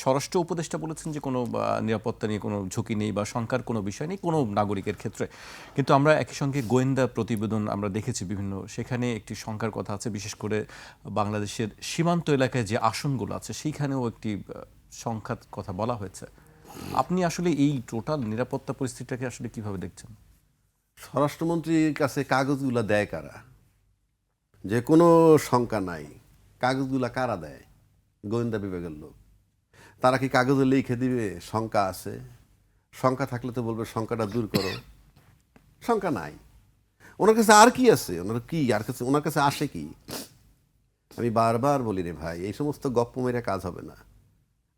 স্বরাষ্ট্র উপদেষ্টা বলেছেন যে কোনো নিরাপত্তা নিয়ে কোনো ঝুঁকি নেই বা শঙ্কার কোনো বিষয় নেই কোনো নাগরিকের ক্ষেত্রে। কিন্তু আমরা একই সঙ্গে গোয়েন্দা প্রতিবেদন আমরা দেখেছি বিভিন্ন, সেখানে একটি শঙ্কার কথা আছে, বিশেষ করে বাংলাদেশের সীমান্ত এলাকায় যে আসনগুলো আছে, সেইখানেও একটি সংখ্যার কথা বলা হয়েছে। আপনি আসলে এই টোটাল নিরাপত্তা পরিস্থিতিটাকে আসলে কীভাবে দেখছেন? স্বরাষ্ট্রমন্ত্রীর কাছে কাগজগুলা দেয় কারা? যে কোনো শঙ্কা নাই। কাগজগুলা কারা দেয়? গোয়েন্দা বিভাগের লোক। তারা কি কাগজে লিখে দিবে? শঙ্কা আছে। শঙ্কা থাকলে তো বলবে, শঙ্কাটা দূর করো। শঙ্কা নাই। ওনার কাছে আর কি আছে? ওনার কি? আর কাছে, ওনার কাছে আসে কি? আমি বারবার বলি রে ভাই, এই সমস্ত গপ্প মেরে কাজ হবে না।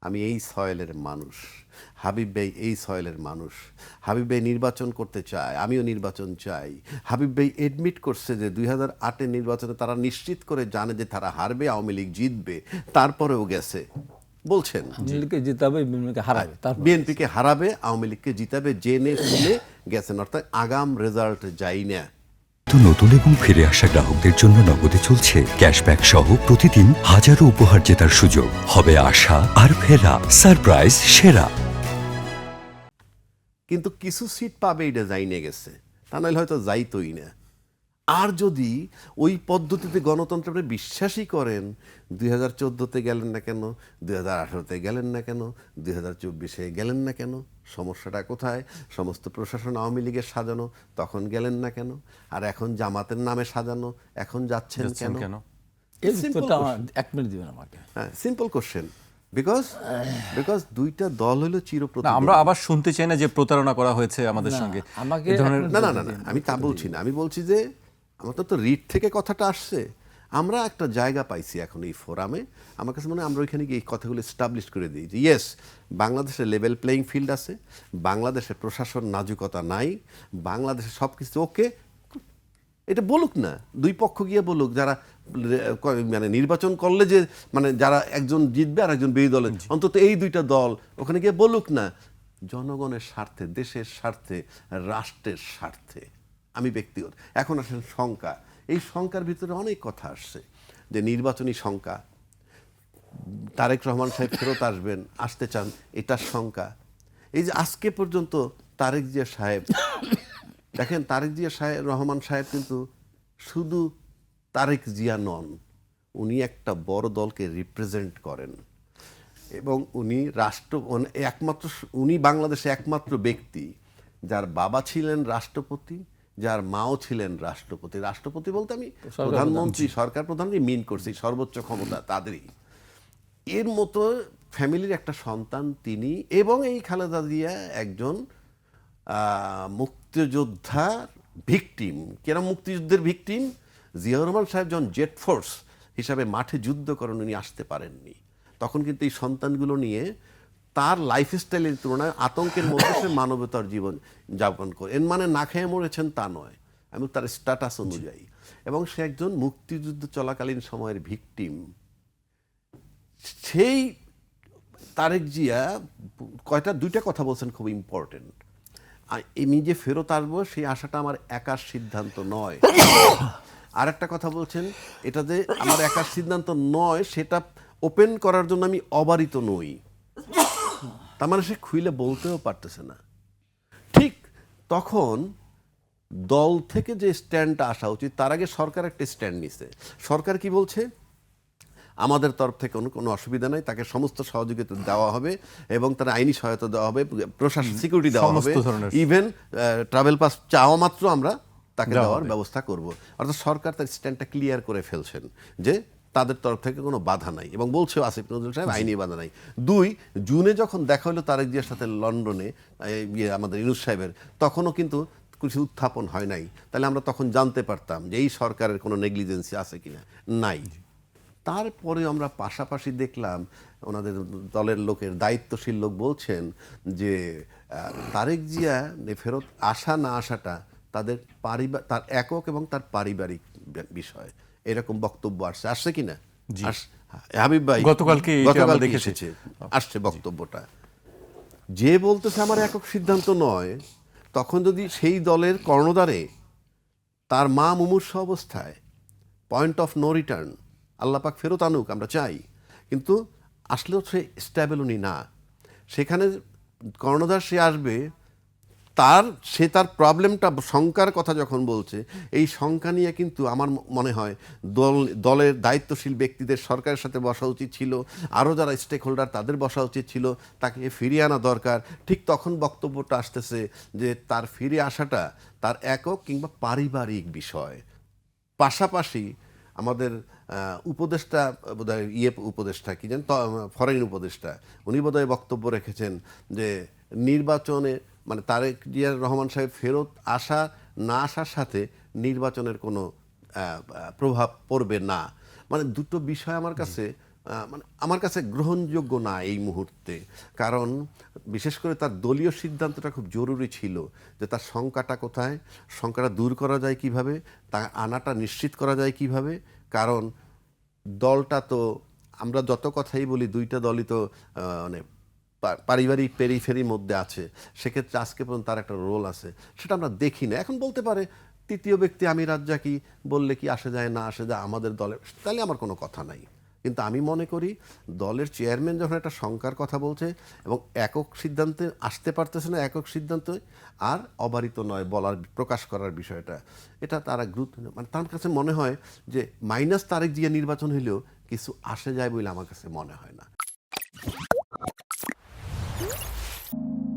আমি এই সয়েলের মানুষ। হাবিব ভাই এই সয়েলের মানুষ। হাবিব ভাই নির্বাচন করতে চায়, আমিও নির্বাচন চাই। হাবিব ভাই এডমিট করছে যে দুই হাজার আটের নির্বাচনে তারা নিশ্চিত করে জানে যে তারা হারবে, আওয়ামী লীগ জিতবে, তারপরেও গেছে। বলছেন বিএনপিকে জিতাবে বিএনপিকে হারাবে তারপর? বিএনপিকে হারাবে আওয়ামী লীগকে জিতাবে জেনে শুনে গেছেন অর্থাৎ আগাম রেজাল্ট যাই না। তো নতুন এবং ফিরে আসা গ্রাহকদের জন্য নগদে চলছে ক্যাশব্যাক সহ প্রতিদিন হাজারো উপহার জেতার সুযোগ। হবে আশা আর ফেরা সারপ্রাইজ সেরা। কিন্তু কিছু সিট পাবে এটা যাইনে গেছে। তা নাহলে হয়তো যাইতোই না। আর যদি ওই পদ্ধতিতে গণতন্ত্র আপনি বিশ্বাসই করেন দুই হাজার চোদ্দোতে গেলেন না কেন দুই হাজার আঠারোতে গেলেন না কেন দুই হাজার চব্বিশে গেলেন না কেন সমস্যাটা কোথায় সমস্ত প্রশাসন আওয়ামী লীগের সাজানো তখন গেলেন না কেন আর এখন জামাতের নামে সাজানো এখন যাচ্ছেন কেন? এক মিনিট দিবেন আমাকে। হ্যাঁ সিম্পল কোশ্চেন বিকজ বিকজ দুইটা দল হলো না চিরপ্রতিদ্বন্দ্বী আমরা আবার শুনতে চাই না যে প্রতারণা করা হয়েছে আমাদের সঙ্গে। আমাকে না না না আমি তা বলছি না। আমি বলছি যে আমাদের তো রিট থেকে কথাটা আসছে। আমরা একটা জায়গা পাইছি এখন এই ফোরামে। আমার কাছে মনে হয় আমরা ওইখানে গিয়ে এই কথাগুলো এস্টাবলিশ করে দিই যে ইয়েস বাংলাদেশে লেভেল প্লেয়িং ফিল্ড আছে বাংলাদেশে প্রশাসন নাজুকতা নাই, বাংলাদেশে সব কিছু ওকে এটা বলুক না। দুই পক্ষ গিয়ে বলুক, যারা মানে নির্বাচন করলে যে মানে যারা একজন জিতবে আর একজন বিরোধী দলের, অন্তত এই দুইটা দল, ওখানে গিয়ে বলুক না। জনগণের স্বার্থে, দেশের স্বার্থে, রাষ্ট্রের স্বার্থে। আমি ব্যক্তিগত। এখন আসেন শঙ্কা এই শঙ্কার ভিতরে অনেক কথা আসছে, যে নির্বাচনী শঙ্কা তারেক রহমান সাহেব ফেরত আসবেন, আসতে চান, এটার শঙ্কা এই যে আজকে পর্যন্ত তারেক জিয়া সাহেব, দেখেন তারেক জিয়া সাহেব রহমান সাহেব কিন্তু শুধু তারেক জিয়া নন, উনি একটা বড় দলকে রিপ্রেজেন্ট করেন। এবং উনি রাষ্ট্র একমাত্র, উনি বাংলাদেশে একমাত্র ব্যক্তি, যার বাবা ছিলেন রাষ্ট্রপতি যার মাও ছিলেন রাষ্ট্রপতি। রাষ্ট্রপতি বলতে আমি প্রধানমন্ত্রী সরকার প্রধানই মিন করছি সর্বোচ্চ ক্ষমতা তাদেরই। এর মতো ফ্যামিলির একটা সন্তান তিনি এবং এই খালেদা জিয়া একজন আহ, মুক্তিযোদ্ধার ভিকটিম। কেন মুক্তিযুদ্ধের ভিকটিম? জিয়াউর রহমান সাহেব যখন জেট ফোর্স হিসাবে মাঠে যুদ্ধ করেন উনি আসতে পারেননি। তখন কিন্তু এই সন্তানগুলো নিয়ে তার লাইফস্টাইলের তুলনায় আতঙ্কের মধ্যে সে মানবতার জীবন যাপন করে। এর মানে না খেয়ে মরেছেন তা নয় আমি তার স্ট্যাটাস অনুযায়ী। এবং সে একজন মুক্তিযুদ্ধ চলাকালীন সময়ের ভিকটিম সেই তারেক জিয়া কয়টা দুইটা কথা বলছেন খুব ইম্পর্টেন্ট আমি যে ফেরত আসব সেই আশাটা আমার একার সিদ্ধান্ত নয়। আর একটা কথা বলছেন এটা যে আমার একার সিদ্ধান্ত নয় সেটা ওপেন করার জন্য আমি অবারিত নই। তার মানে সে খুইলে বলতেও পারতেছে না। ঠিক তখন দল থেকে যে স্ট্যান্ডটা আসা উচিত তার আগে সরকার একটা স্ট্যান্ড নিছে। সরকার কি বলছে? আমাদের তরফ থেকে কোনো কোনো অসুবিধা নাই তাকে সমস্ত সহযোগিতা দেওয়া হবে এবং তার আইনি সহায়তা দেওয়া হবে প্রশাসন সিকিউরিটি দেওয়া হবে। ইভেন ট্রাভেল পাস চাওয়া মাত্র আমরা তাকে দেওয়া দেওয়ার ব্যবস্থা করব। অর্থাৎ সরকার তার স্ট্যান্ডটা ক্লিয়ার করে ফেলছেন যে তাদের তরফ থেকে কোনো বাধা নাই। এবং বলছে আসিফ নজরুল সাহেব, আইনি বাধা নাই। দুই, জুনে যখন দেখা হলো তারেক জিয়ার সাথে লন্ডনে ইয়ে আমাদের ইনুস সাহেবের, তখনও কিন্তু কিছু উত্থাপন হয় নাই। তাহলে আমরা তখন জানতে পারতাম যে এই সরকারের কোনো নেগলিজেন্সি আছে কিনা? নাই। তারপরে আমরা পাশাপাশি দেখলাম, ওনাদের দলের লোকের দায়িত্বশীল লোক বলছেন যে তারেক জিয়া ফেরত আসা না আসাটা তাদের পারিবার তার একক এবং তার পারিবারিক বিষয়। এরকম বক্তব্য আসছে। আসছে কিনা হাবিব ভাই গতকালকে গতকালকে এসেছে। আসছে বক্তব্যটা। যে বলতেছে আমার একক সিদ্ধান্ত নয় তখন যদি সেই দলের কর্ণধারে তার মা মুমূর্ষ অবস্থায় পয়েন্ট অফ নো রিটার্ন আল্লাপাক ফেরত আনুক আমরা চাই। কিন্তু আসলেও সে স্ট্যাবেল উনি না। সেখানে কর্ণধার সে আসবে তার, সে তার প্রবলেমটা শঙ্কার কথা যখন বলছে, এই শঙ্কা নিয়ে কিন্তু আমার মনে হয় দল, দলের দায়িত্বশীল ব্যক্তিদের সরকারের সাথে বসা উচিত ছিল, আরও যারা স্টেক হোল্ডার তাদের বসা উচিত ছিল, তাকে ফিরিয়ে আনা দরকার। ঠিক তখন বক্তব্যটা আসতেছে যে তার ফিরে আসাটা তার একক কিংবা পারিবারিক বিষয়। পাশাপাশি আমাদের উপদেষ্টা, বোধহয় ইয়ে উপদেষ্টা, কি জানেন ফরেন উপদেষ্টা, উনি বোধহয় বক্তব্য রেখেছেন যে নির্বাচনে মানে তারেক জিয়ার রহমান সাহেব ফেরত আসা না আসার সাথে নির্বাচনের কোনো প্রভাব পড়বে না। মানে দুটো বিষয় আমার কাছে মানে আমার কাছে গ্রহণযোগ্য না এই মুহূর্তে। কারণ বিশেষ করে তার দলীয় সিদ্ধান্তটা খুব জরুরি ছিল যে তার শঙ্কাটা কোথায় শঙ্কাটা দূর করা যায় কীভাবে তা আনাটা নিশ্চিত করা যায় কীভাবে। কারণ দলটা তো আমরা যত কথাই বলি দুইটা দলই তো মানে পারিবারিক পেরিফেরির মধ্যে আছে, সেক্ষেত্রে আজকে পর্যন্ত তার একটা রোল আছে, সেটা আমরা দেখি না। এখন বলতে পারে, তৃতীয় ব্যক্তি আমি রাজ্জাকি বললে কি আসে যায়, না আসে যায়, আমাদের দলে তাহলে আমার কোনো কথা নাই। কিন্তু আমি মনে করি, দলের চেয়ারম্যান যখন একটা শঙ্কার কথা বলছে এবং একক সিদ্ধান্তে আসতে পারতেছে না একক সিদ্ধান্তে, আর অবারিত নয় বলার, প্রকাশ করার বিষয়টা, এটা তারা গুরুত্ব মানে তার কাছে মনে হয় যে মাইনাস তারিখ দিয়ে নির্বাচন হইলেও কিছু আসে যায় বলে আমার কাছে মনে হয় না।